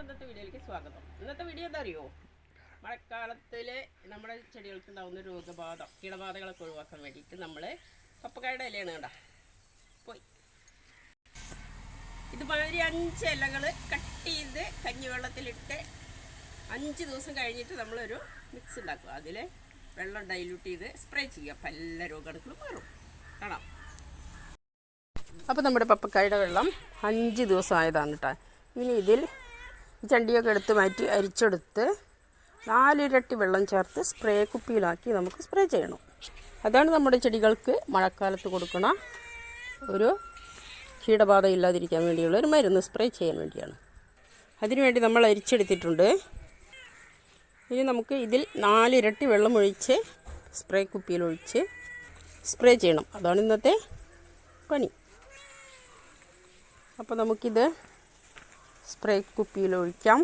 ഇന്നത്തെ വീഡിയോയിലേക്ക് സ്വാഗതം. ഇന്നത്തെ വീഡിയോ എന്താ അറിയോ മഴക്കാലത്തിൽ നമ്മുടെ ചെടികൾക്ക് ഉണ്ടാകുന്ന രോഗബാധ കീടബാധകളൊക്കെ ഒഴിവാക്കാൻ വേണ്ടിയിട്ട് നമ്മൾ പപ്പക്കായുടെ ഇലയാണ് കണ്ട. പോയി. ഇതുമാതിരി അഞ്ച് ഇലകൾ കട്ട് ചെയ്ത് കഞ്ഞിവെള്ളത്തിലിട്ട് അഞ്ച് ദിവസം കഴിഞ്ഞിട്ട് നമ്മളൊരു മിക്സ് ഉണ്ടാക്കുക. അതിൽ വെള്ളം ഡൈല്യൂട്ട് ചെയ്ത് സ്പ്രേ ചെയ്യുക. അപ്പം എല്ലാ രോഗാണുക്കളും മാറും. കാണാം. അപ്പോൾ നമ്മുടെ പപ്പക്കായുടെ വെള്ളം അഞ്ച് ദിവസം ആയതാണ് കേട്ടോ. ഇനി ഇതിൽ ഈ ചണ്ടിയൊക്കെ എടുത്ത് മാറ്റി അരിച്ചെടുത്ത് നാലിരട്ടി വെള്ളം ചേർത്ത് സ്പ്രേ കുപ്പിയിലാക്കി നമുക്ക് സ്പ്രേ ചെയ്യണം. അതാണ് നമ്മുടെ ചെടികൾക്ക് മഴക്കാലത്ത് കൊടുക്കണ ഒരു കീടബാധ ഇല്ലാതിരിക്കാൻ വേണ്ടിയുള്ള ഒരു മരുന്ന് സ്പ്രേ ചെയ്യാൻ വേണ്ടിയാണ്. അതിനുവേണ്ടി നമ്മൾ അരിച്ചെടുത്തിട്ടുണ്ട്. ഇനി നമുക്ക് ഇതിൽ നാലിരട്ടി വെള്ളം ഒഴിച്ച് സ്പ്രേ കുപ്പിയിലൊഴിച്ച് സ്പ്രേ ചെയ്യണം. അതാണ് ഇന്നത്തെ പണി. അപ്പോൾ നമുക്കിത് സ്പ്രേ കുപ്പിയിൽ ഒഴിക്കാം.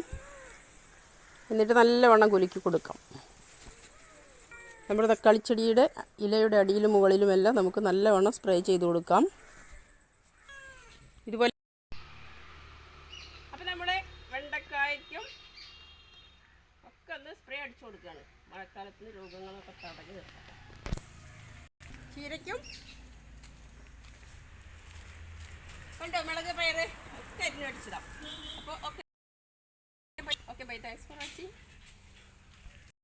എന്നിട്ട് നല്ലവണ്ണം കുലുക്കി കൊടുക്കാം. നമ്മുടെ തക്കാളിച്ചെടിയുടെ ഇലയുടെ അടിയിലും മുകളിലുമെല്ലാം നമുക്ക് നല്ലവണ്ണം സ്പ്രേ ചെയ്ത് കൊടുക്കാം. ഇതുപോലെ അപ്പോൾ നമ്മുടെ വെണ്ടക്കായ്ക്കും ഒക്കെ ഒന്ന് സ്പ്രേ അടിച്ചു കൊടുക്കുകയാണ് മഴക്കാലത്തിന് രോഗങ്ങളൊക്കെ തടഞ്ഞു നിർത്താം ചീരയ്ക്കും. കണ്ടോ മുളക് പയറ്? അടിച്ചതാണ് അപ്പോൾ okay okay bye thanks for watching